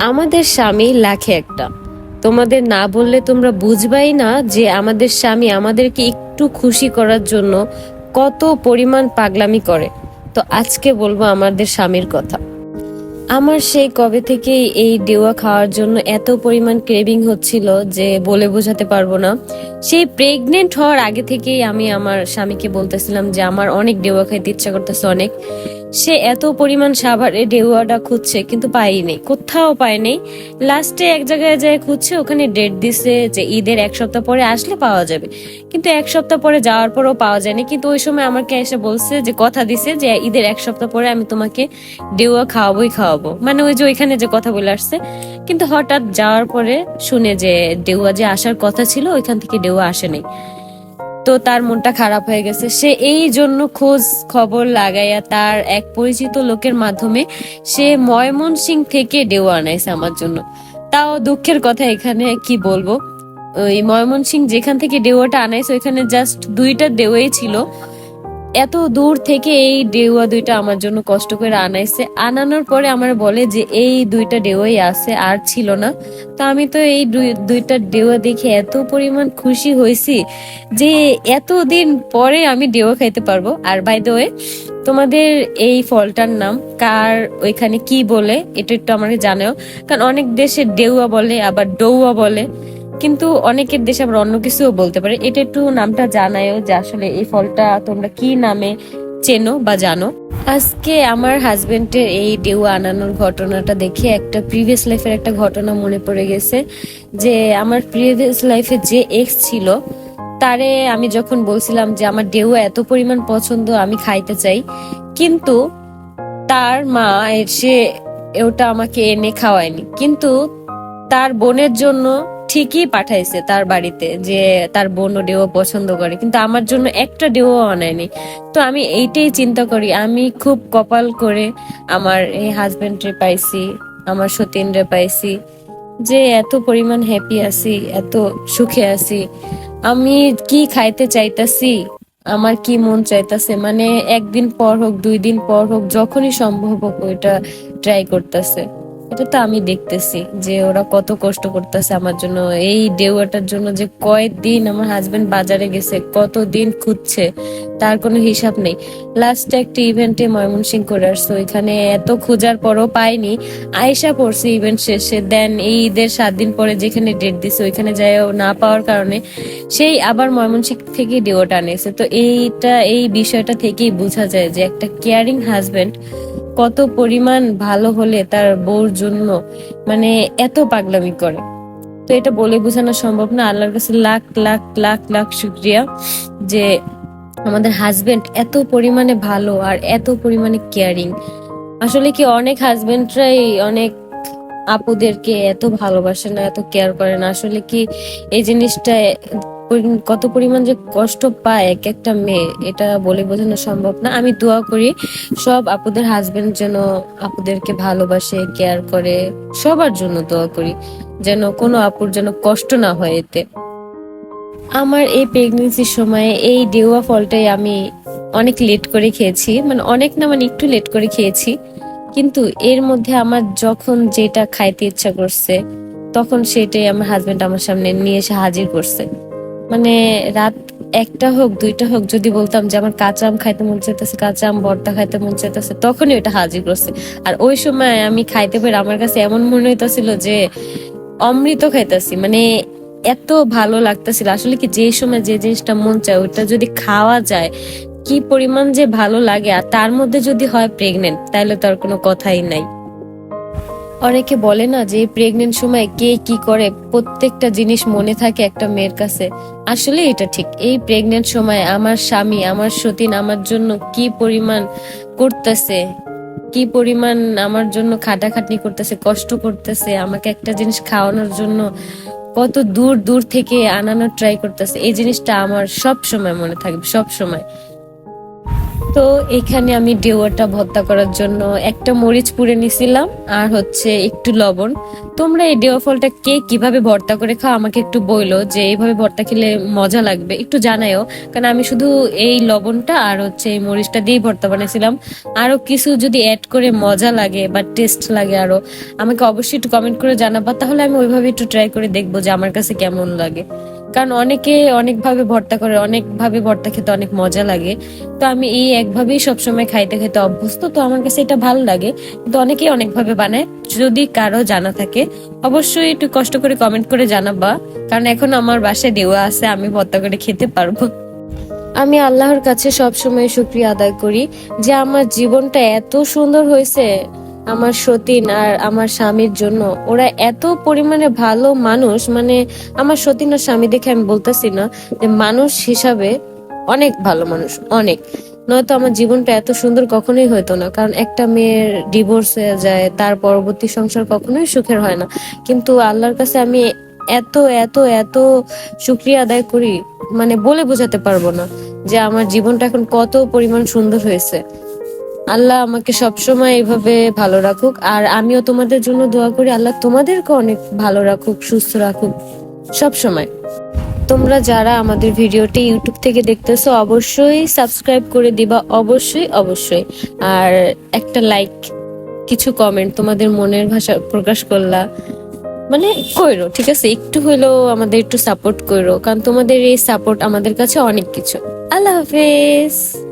আমাদের স্বামী লাখে একটা। তোমাদের না বললে তোমরা বুঝবাই না যে আমাদের স্বামী আমাদেরকে একটু খুশি করার জন্য কত পরিমাণ পাগলামি করে। তো আজকে বলব আমাদের স্বামীর কথা। আমার সেই কবে থেকেই এই ডেওয়া খাওয়ার জন্য এত পরিমাণ ক্রেভিং হচ্ছিল যে বলে বোঝাতে পারব না। সেই প্রেগনেন্ট হওয়ার আগে থেকেই আমি আমার স্বামীকে বলতেছিলাম যে, আমার অনেক ডেওয়া খাইতে ইচ্ছা করতেছে অনেক। সে এত পরিমাণ সাভারে ডেউয়াটা খুঁজছে, কিন্তু পাইনি কোথাও পায়নি লাস্টে এক জায়গায় যায় খুঁজছে, ওখানে ডেট দিছে যে ঈদের এক সপ্তাহ পরে আসলে পাওয়া যাবে। কিন্তু এক সপ্তাহ পরে যাওয়ার পরেও পাওয়া যায়নি, কিন্তু ওই সময় আমাকে এসে বলছে যে, কথা দিছে যে, ঈদের এক সপ্তাহ পরে আমি তোমাকে ডেউয়া খাওয়াবোই খাওয়াবো। মানে ওই যে ওইখানে যে কথা বলে আসছে। কিন্তু হঠাৎ যাওয়ার পরে শুনে যে, ডেউয়া যে আসার কথা ছিল, ওইখান থেকে ডেউয়া আসেনি তো তার মনটা খারাপ হয়ে গেছে। সে এই জন্য খোঁজ খবর লাগাইয়া তার এক পরিচিত লোকের মাধ্যমে সে ময়মনসিং থেকে ডেওয়া আনাইছে আমার জন্য। তাও দুঃখের কথা এখানে কি বলব? ওই ময়মনসিং যেখান থেকে ডেওয়াটা আনাইছে, ওইখানে জাস্ট দুইটা ডেওয়াই ছিল। এত দূর থেকে এই ডেউয়া দুইটা আমার জন্য কষ্ট করে আনাইছে। আনানোর পরে আমার বলে যে, এই দুইটা ডেউয়াই আছে, আর ছিল না। তো আমি তো এই দুই- দুইটা ডেউয়া দেখে এত পরিমাণ খুশি হয়েছি যে এতদিন পরে আমি ডেউয়া খাইতে পারব। আর বাই দ্য ওয়ে তোমাদের এই ফলটার নাম কার ওইখানে কি বলে, এটা একটু আমাকে জানাও। কারণ অনেক দেশে ডেউয়া বলে, আবার ডৌয়া বলে। কিন্তু অনেকের দেশে আবার অন্য কিছুও বলতে পারে। এটা একটু নামটা জানায়ও যে আসলে এই ফলটা তোমরা কি নামে চেনো বা জানো। আজকে আমার হাজবেন্ডের এই ডেউ আনানোর ঘটনাটা দেখে একটা প্রিভিয়াস লাইফের একটা ঘটনা মনে পড়ে গেছে যে আমার প্রিভিয়াস লাইফে যে এক্স ছিল, তারে আমি যখন বলছিলাম যে আমার ডেউ এত পরিমাণ পছন্দ, আমি খাইতে চাই। কিন্তু তার মা এসে ওটা আমাকে এনে খাওয়ায়নি। কিন্তু তার বোনের জন্য ঠিকই পাঠাইছে তার বাড়িতে যে তার বোন ডেও পছন্দ করে, কিন্তু আমার জন্য একটা ডেও আনায়নি তো আমি এইটাই চিন্তা করি, আমি খুব কপাল করে আমার এই হাজবেন্ডরে পাইছি, আমার সতীনরে পাইছি, যে এত পরিমাণ হ্যাপি আছি, এত সুখে আছি, আমি কি খাইতে চাইতাছি, আমার কি মন চাইতাছে মানে একদিন পর হোক, দুই দিন পর হোক, যখনই সম্ভব হোক ওইটা ট্রাই করতেছে। এটা তো আমি দেখতেছি যে ওরা কত কষ্ট করতেছে আমার জন্য। এই ডেউয়াটার জন্য যে কয়েকদিন আমার হাজবেন্ড বাজারে গেছে কত দিন খুঁজছে, তার কোনো হিসাব নেই। লাস্ট একটা ইভেন্টে ময়মনসিং করে আসছে, ওইখানে এত খোঁজার পরও পাইনি। আয়সা পড়ছে ইভেন্ট শেষে দেন এই ঈদের সাত দিন পরে যেখানে ডেট দিছে, ওইখানে যায় না পাওয়ার কারণে সেই আবার ময়মনসিং থেকে ডেওটা আনেছে। তো এইটা, এই বিষয়টা থেকেই বোঝা যায় যে একটা কেয়ারিং হাজবেন্ড কত পরিমাণ ভালো হলে তার বউর জন্য মানে এত পাগলামি করে। তো এটা বলে বোঝানো সম্ভব না। আল্লাহর কাছে লাখ লাখ লাখ লাখ শুক্রিয়া যে আমাদের হাজবেন্ড এত পরিমাণে ভালো আর এত পরিমাণে কেয়ারিং আসলে কি অনেক হাজবেন্ডরাই অনেক আপুদেরকে এত ভালোবাসে না, এত কেয়ার করে না? আসলে কি এই জিনিসটা কত পরিমাণ যে কষ্ট পায় এক একটা মেয়ে, এটা বলে বোঝানো সম্ভব না। আমি দোয়া করি সব আপুদের হাজবেন্ড যেন আপুদেরকে ভালোবাসে কেয়ার করে, সবার জন্য দোয়া করি, যেন কোনো আপুর যেন কষ্ট না হয় এতে। আমার এই প্রেগনেন্সির সময়ে এই ডেওয়া ফলটাই আমি অনেক লেট করে খেয়েছি মানে অনেক না মানে একটু লেট করে খেয়েছি। কিন্তু এর মধ্যে আমার যখন যেটা খাইতে ইচ্ছা করছে, তখন সেটাই আমার হাজবেন্ড আমার সামনে নিয়ে এসে হাজির করছে। মানে রাত একটা হোক, দুইটা হোক, যদি বলতাম যে আমার কাঁচা আম খাইতে মন চাইতেছে, কাঁচা আম বর্তা খাইতে মন চাইতেছে, তখনই ওটা হাজির করছে। আর ওই সময় আমি খাইতে পেরে আমার কাছে এমন মনে হইতাছিল যে অমৃত খাইতাছি মানে এত ভালো লাগতেছিল। আসলে কি যে সময় যে জিনিসটা মন চায় ওটা যদি খাওয়া যায়, কি পরিমাণ যে ভালো লাগে, আর তার মধ্যে যদি হয় প্রেগনেন্ট তাহলে তো আর কোনো কথাই নাই। অনেকে বলে না যে প্রেগনেন্ট সময় কে কি করে, প্রত্যেকটা জিনিস মনে থাকে একটা মেয়ের কাছে। আসলে এটা ঠিক। এই প্রেগনেন্ট সময় আমার স্বামী, আমার সতীন আমার জন্য কি পরিমাণ করতেছে, কি পরিমাণ আমার জন্য খাটাখাটনি করতেছে, কষ্ট করতেছে, আমাকে একটা জিনিস খাওয়ানোর জন্য কত দূর দূর থেকে আনানোর ট্রাই করতেছে, এই জিনিসটা আমার সব সময় মনে থাকবে সব সময় তো এখানে আমি ডেওয়াটা ভর্তা করার জন্য একটা মরিচ পুড়ে নিছিলাম আর হচ্ছে একটু লবণ। তোমরা এই ডেওয়া ফলটা কে কীভাবে ভর্তা করে খাও আমাকে একটু বইলো যে এইভাবে ভর্তা খেলে মজা লাগবে। একটু জানাইও কারণ আমি শুধু এই লবণটা আর হচ্ছে এই মরিচটা দিয়েই ভর্তা বানিয়েছিলাম। আরও কিছু যদি অ্যাড করে মজা লাগে বা টেস্ট লাগে আরও, আমাকে অবশ্যই একটু কমেন্ট করে জানাবা। তাহলে আমি ওইভাবে একটু ট্রাই করে দেখব যে আমার কাছে কেমন লাগে। কারণ অনেকে অনেকভাবে ভর্তা করে, অনেকভাবে ভর্তা খেতে অনেক মজা লাগে। তো আমি এই একভাবেই সবসময় খাইতে খেতে অভ্যস্ত। তো আমার কাছে এটা ভালো লাগে। কিন্তু অনেকেই অনেকভাবে বানায়। যদি কারও জানা থাকে, অবশ্যই একটু কষ্ট করে কমেন্ট করে জানাবা। কারণ এখন আমার বাসায় দেওয়া আছে, আমি ভর্তা করে খেতে পারব। আমি আল্লাহর কাছে সবসময় শুক্রিয়া আদায় করি যে আমার জীবনটা এত সুন্দর হয়েছে। আমার সতীন আর আমার স্বামীর জন্য। ওরা এত পরিমাণে ভালো মানুষ মানে আমার সতীন আর স্বামী দেখে আমি বলতেছি না যে মানুষ হিসাবে অনেক ভালো মানুষ, অনেক। নয়তো আমার জীবনটা এত সুন্দর কখনোই হতো না, কারণ একটা মেয়ের ডিভোর্স হয়ে যায়, তার পরবর্তী সংসার কখনোই সুখের হয় না। কিন্তু আল্লাহর কাছে আমি এত এত এত শুক্রিয়া আদায় করি মানে বলে বোঝাতে পারব না যে আমার জীবনটা এখন কত পরিমাণ সুন্দর হয়েছে। আল্লাহ আমাকে সবসময় এইভাবে ভালো রাখুক। আর আমিও তোমাদের জন্য দোয়া করি, আল্লাহ তোমাদেরকে অনেক ভালো রাখুক, সুস্থ রাখুক। সব সময় তোমরা যারা আমাদের ভিডিওটি ইউটিউব থেকে দেখতেছো, অবশ্যই সাবস্ক্রাইব করে দিবা। অবশ্যই অবশ্যই। আর একটা লাইক, কিছু কমেন্ট তোমাদের মনের ভাষা প্রকাশ করলা। মানে কইরো, ঠিক আছে? একটু হইলেও আমাদের একটু সাপোর্ট করো কারণ তোমাদের এই সাপোর্ট আমাদের কাছে অনেক কিছু। আল্লাহ হাফেজ।